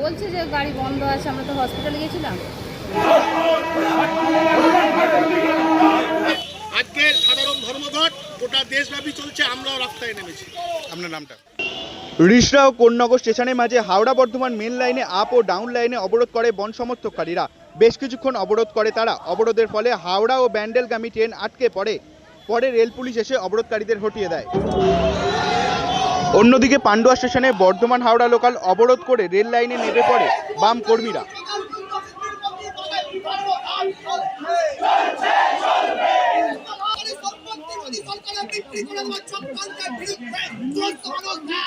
বলছে যে গাড়ি বন্ধ আছে আমরা তো হসপিটালে গেছিলাম। আজকে সাধারণ ধর্মঘট গোটা দেশব্যাপী চলছে আমরাও রাস্তায় নেমেছি। আপনার নামটা? রিষড়া ও কোন্নগর স্টেশনের মাঝে হাওড়া বর্ধমান মেন লাইনে আপ ও ডাউন লাইনে অবরোধ করে বন সমর্থককারীরা। বেশ কিছুক্ষণ অবরোধ করে তারা অবরোধের ফলে হাওড়া ও ব্যান্ডেলগামী ট্রেন আটকে পড়ে পরে রেল পুলিশ এসে অবরোধকারীদের হটিয়ে দেয় অন্যদিকে পান্ডুয়া স্টেশনে বর্ধমান হাওড়া লোকাল অবরোধ করে রেল লাইনে নেমে পড়ে বাম কর্মীরা বিরুদ্ধে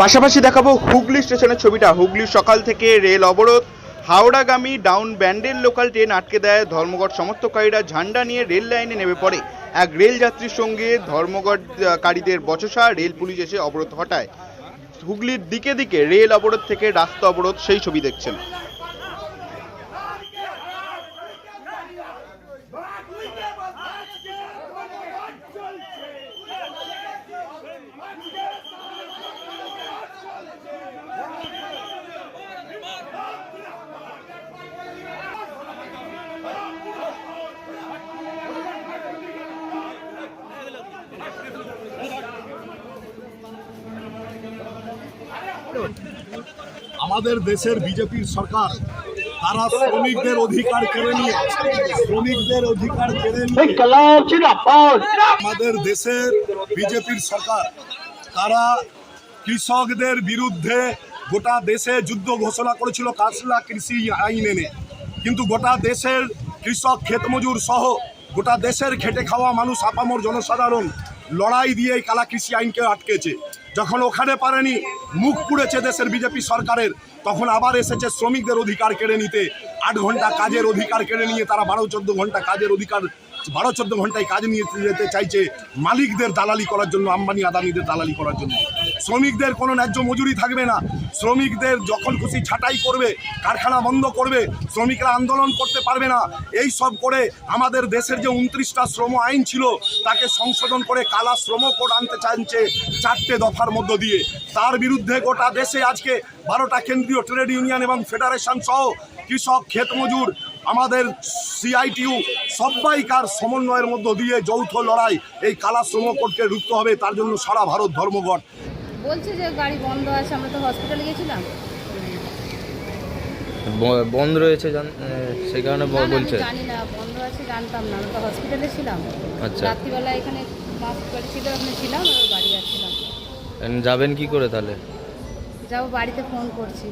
পাশাপাশি দেখাবো হুগলি স্টেশনের ছবিটা। হুগলির সকাল থেকে রেল অবরোধ। হাওড়াগামী ডাউন ব্যান্ডের লোকাল ট্রেন আটকে দেয়। ধর্মঘট সমর্থককারীরা ঝান্ডা নিয়ে রেল লাইনে নেমে পড়ে। এক রেলযাত্রীর সঙ্গে ধর্মঘটকারীদের বচসা, রেল পুলিশ এসে অবরোধ হটায়। হুগলির দিকে দিকে রেল অবরোধ থেকে রাস্তা অবরোধ, সেই ছবি দেখছেন। আমাদের দেশের বিজেপির সরকার তারা শ্রমিকদের অধিকার কেড়ে নিয়ে শ্রমিকদের অধিকার কেড়ে নিয়ে আমাদের দেশের বিজেপির সরকার তারা কৃষকদের বিরুদ্ধে গোটা দেশে যুদ্ধ ঘোষণা করেছিল কাসলা কৃষি আইন এনে। কিন্তু গোটা দেশের কৃষক ক্ষেতমজুর সহ গোটা দেশের খেটে খাওয়া মানুষ আপামর জনসাধারণ লড়াই দিয়ে এই কালা কৃষি আইনকে আটকেছে। যখন ওখানে পারেনি, মুখ পুড়েছে দেশের বিজেপি সরকারের, তখন আবার এসেছে শ্রমিকদের অধিকার কেড়ে নিতে। আট ঘণ্টা কাজের অধিকার কেড়ে নিয়ে তারা বারো চোদ্দ ঘণ্টা কাজের অধিকার, বারো চোদ্দ ঘন্টায় কাজ নিয়ে যেতে চাইছে মালিকদের দালালি করার জন্য, আম্বানি আদানিদের দালালি করার জন্য। শ্রমিকদের কোনো ন্যায্য মজুরি থাকবে না। শ্রমিকদের যখন খুশি ছাঁটাই করবে, কারখানা বন্ধ করবে, শ্রমিকরা আন্দোলন করতে পারবে না। এই সব করে আমাদের দেশের যে উনত্রিশটা শ্রম আইন ছিল, তাকে সংশোধন করে কালা শ্রম কোড আনতে চাইছে চারটে দফার মধ্য দিয়ে। তার বিরুদ্ধে গোটা দেশে আজকে বারোটা কেন্দ্রীয় ট্রেড ইউনিয়ন এবং ফেডারেশন সহ কৃষক, ক্ষেত মজুর, আমাদের সিআইটিউ সবাইকার সমন্বয়ের মধ্য দিয়ে যৌথ লড়াই এই কালা শ্রম কোডকে রুখতে হবে। তার জন্য সারা ভারত ধর্মঘট। বলছে যে গাড়ি বন্ধ আছে আমরা তো হসপিটালে গেছিলাম। বন্ধ রয়েছে জান সেই কারণে বলছে। জানি না বন্ধ আছে জানতাম না আমরা তো হসপিটালে ছিলাম। আচ্ছা। রাত্রিবেলা এখানে বাস গাড়ি ছিল ওখানে ছিলাম আর বাড়ি যাচ্ছিলাম। যাবেন কি করে তাহলে? যাব বাড়িতে ফোন করছি।